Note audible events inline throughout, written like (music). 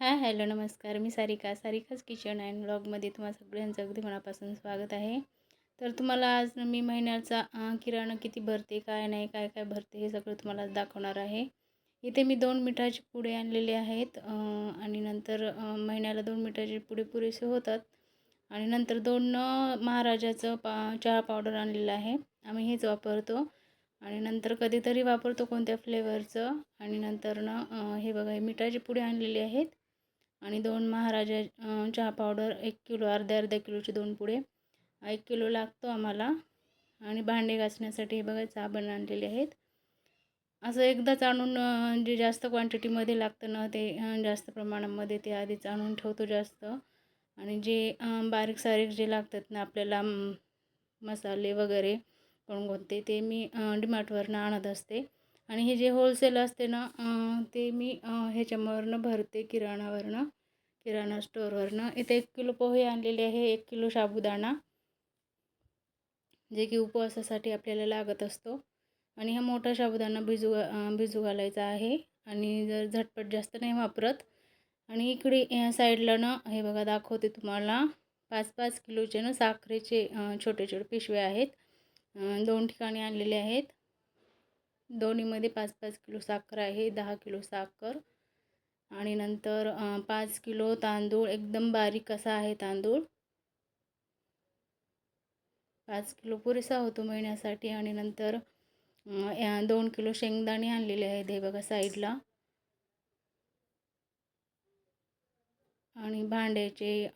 हां हॅलो नमस्कार. मी सारिका. सारिकाच किचन अँड ब्लॉगमध्ये तुम्हाला सगळ्यांचं अगदी मनापासून स्वागत आहे. तर तुम्हाला आज मी महिन्याचा किराणा किती भरते काय नाही काय काय भरते हे सगळं तुम्हाला आज दाखवणार आहे. इथे मी दोन मिठाचे पुडे आणलेले आहेत आणि नंतर महिन्याला दोन मिठाचे पुडे पुरेसे होतात. आणि नंतर दोन महाराजाचं पा चहा पावडर आणलेलं आहे. आम्ही हेच वापरतो. आणि नंतर कधीतरी वापरतो कोणत्या फ्लेवरचं. आणि नंतर ना हे बघा हे मिठाचे पुडे आणलेले आहेत. आणि दोन महाराजा चहा पावडर एक किलो अर्ध्या अर्ध्या किलोचे दोन पुडे. एक किलो लागतो आम्हाला. आणि भांडे घासण्यासाठी हे बघा साबण आणलेले आहेत. असं एकदाच आणून जे जास्त क्वांटिटीमध्ये लागतं ना ते जास्त प्रमाणामध्ये ते आधीच आणून ठेवतो जास्त. आणि जे बारीक सारीक जे लागतात ना आपल्याला मसाले वगैरे कोणकोणते ते मी डिमार्टवरनं आणत असते. आणि हे जे होलसेल असते ना ते मी ह्याच्यावरनं भरते किराणावरनं किराणा स्टोअरवरनं इथे एक किलो पोहे आणलेले आहे एक किलो साबुदाणा जे की उपवासासाठी आपल्याला लागत असतो. आणि हा मोठा साबुदाणा भिजू भिजू घालायचा आहे. आणि जर झटपट जास्त नाही वापरत. आणि इकडे या साईडला ना हे बघा दाखवते तुम्हाला. पाच पाच किलोचे ना साखरेचे छोटे छोटे पिशवे आहेत. दोन ठिकाणी आणलेले आहेत. दोन्हीमध्ये पाच पाच किलो साखर आहे दहा किलो साखर. आणि नंतर पाच किलो तांदूळ एकदम बारीक असा आहे तांदूळ. पाच किलो पुरेसा होतो महिन्यासाठी आणि नंतर या दोन किलो शेंगदाणे आणलेले आहेत हे बघा साईडला. आणि भांड्याचे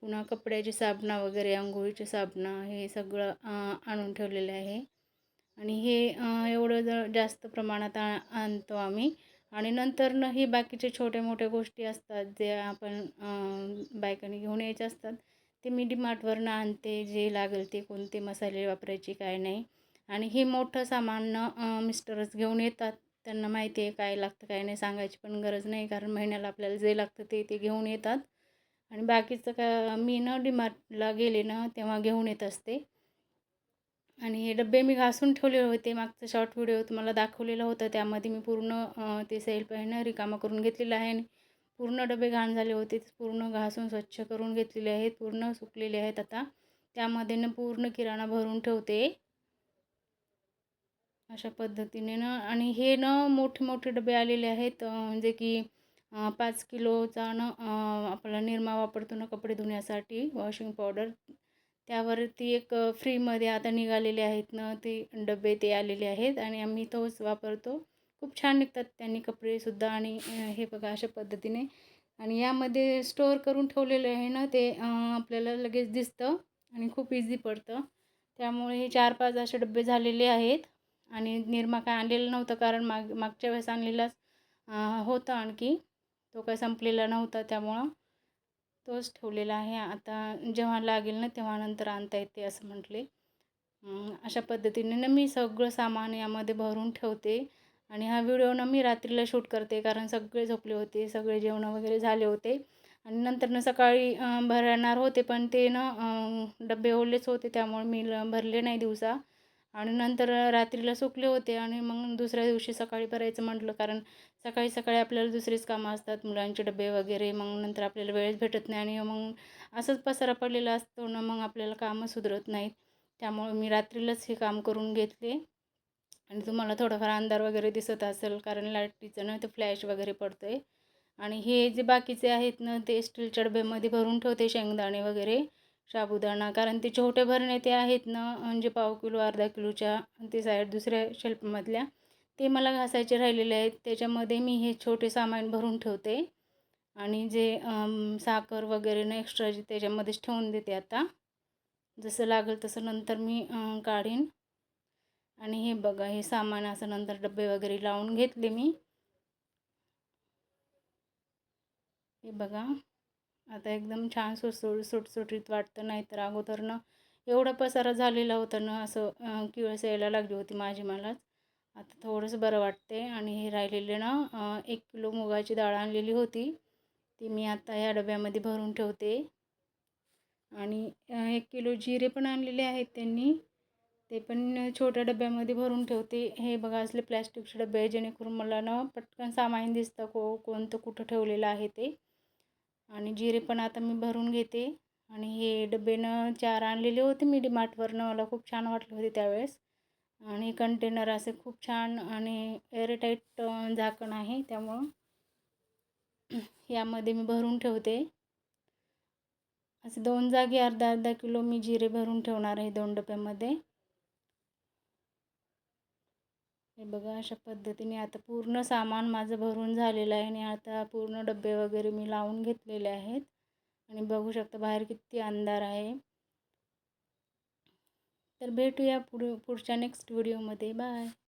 पुन्हा कपड्याचे साबणा वगैरे आंघोळीचे साबणा हे सगळं आणून ठेवलेलं आहे. आणि हे एवढं जर जास्त प्रमाणात आ आणतो आम्ही. आणि नंतरनं हे ही बाकीचे छोट्या मोठ्या गोष्टी असतात जे आपण बायकांनी घेऊन यायचे असतात ते मी डीमार्टवरनं आणते जे लागेल ते कोणते मसाले वापरायचे काय नाही. आणि हे मोठं सामान मिस्टरच घेऊन येतात. त्यांना माहिती आहे काय लागतं काय नाही सांगायची पण गरज नाही कारण महिन्याला आपल्याला जे लागतं ते ते घेऊन येतात. आणि बाकीचं का मी न डीमार्टला गेले ना तेव्हा घेऊन येत असते. आणि हे डबे मी घासून ठेवले होते. मागचा शॉर्ट व्हिडिओ तुम्हाला दाखवलेला होता. त्यामध्ये मी पूर्ण ते सेल पहिनं रिकामा करून घेतलेलं आहे आणि पूर्ण डबे घाण झाले होते. ते पूर्ण घासून स्वच्छ करून घेतलेले आहेत. पूर्ण सुकलेले आहेत आता. त्यामध्ये ना पूर्ण किराणा भरून ठेवते. अशा पद्धतीने ना आणि हे ना मोठे मोठे डबे आलेले आहेत. म्हणजे की पाच किलोचा ना आपला निरमा वापरतो ना कपडे धुण्यासाठी वॉशिंग पावडर त्यावरती एक फ्रीमध्ये आता निघालेले आहेत ना ते डबे ते आलेले आहेत आणि आम्ही तोच वापरतो. खूप छान निघतात त्यांनी कपडेसुद्धा आणि हे बघा अशा पद्धतीने. आणि यामध्ये स्टोअर करून ठेवलेलं आहे ना ते आपल्याला लगेच दिसतं आणि खूप इझी पडतं. त्यामुळे हे चार पाच असे डबे झालेले आहेत आणि निरमा काय आणलेलं नव्हतं कारण माग मागच्या वेळेस आणलेलाच होता आणखी. तो काय संपलेला नव्हता त्यामुळं. तोच ठेवलेला आहे. आता जेव्हा लागेल ना तेव्हा नंतर आणता येते असं म्हटले. अशा पद्धतीने ना मी सगळं सामान यामध्ये भरून ठेवते आणि हा व्हिडिओ ना मी रात्रीला शूट करते कारण सगळे झोपले होते सगळे जेवणं वगैरे झाले होते आणि नंतर ना सकाळी भरणार होते पण ते ना डबे ओलेच होते त्यामुळे मी ल- भरले नाही दिवसा. आणि नंतर रात्रीला सुकले होते आणि मग दुसऱ्या दिवशी सकाळी भरायचं म्हटलं कारण सकाळी सकाळी आपल्याला दुसरीच कामं असतात मुलांचे डबे वगैरे मग नंतर आपल्याला वेळच भेटत नाही आणि मग असंच पसारा पडलेला असतो ना मग आपल्याला कामं सुधरत नाहीत. त्यामुळे मी रात्रीलाच हे काम करून घेतले. आणि तुम्हाला थोडाफार अंधार वगैरे दिसत असेल कारण लाईटीचं ना ते फ्लॅश वगैरे पडतो आहे आणि हे जे बाकीचे आहेत ना ते स्टीलच्या डब्यामध्ये भरून ठेवते शेंगदाणे वगैरे. साबुदाणा. कारण ते छोटे भरणे ते आहेत ना म्हणजे पाव किलो अर्धा किलोच्या ते साईड दुसऱ्या शेल्फमधल्या ते मला घासायचे राहिलेले आहेत. त्याच्यामध्ये मी हे छोटे सामान भरून ठेवते. आणि जे साखर वगैरे ना एक्स्ट्रा जे त्याच्यामध्येच ठेवून देते आता. जसं लागेल तसं नंतर मी काढीन. आणि हे बघा हे सामान असं नंतर डबे वगैरे लावून घेतले मी. हे बघा. आता एकदम छान सुटसुट सुटसुटीत वाटतं नाही तर अगोदर ना एवढा पसारा झालेला होता ना असं किळस यायला लागली होती माझी मलाच. आता थोडंसं बरं वाटते आणि हे राहिलेले ना एक किलो मुगाची डाळ आणलेली होती. ती मी आता ह्या डब्यामध्ये भरून ठेवते. आणि एक किलो जिरे पण आणलेले आहेत त्यांनी. ते पण छोट्या डब्यामध्ये भरून ठेवते. हे बघा असले प्लॅस्टिकचे डबे आहे जेणेकरून मला ना पटकन सामान दिसतं को कोणतं कुठं ठेवलेलं आहे ते. आणि जिरे पण आता मी भरून घेते. आणि हे डबेनं चार आणलेले होते मी डिमार्टवरनं. मला खूप छान वाटले होते त्यावेळेस. आणि कंटेनर असे खूप छान आणि एअरटाईट झाकण आहे त्यामुळं (clears throat) यामध्ये मी भरून ठेवते. असे दोन जागी अर्धा अर्धा किलो मी जिरे भरून ठेवणार आहे दोन डब्यामध्ये. हे बघा अशा पद्धतीने आता पूर्ण सामान माझं भरून झालेलं आहे आणि आता पूर्ण डबे वगैरे मी लावून घेतलेले आहेत. आणि बघू शकता बाहेर किती अंधार आहे. तर भेटूया पुढ पुढच्या नेक्स्ट व्हिडिओमध्ये बाय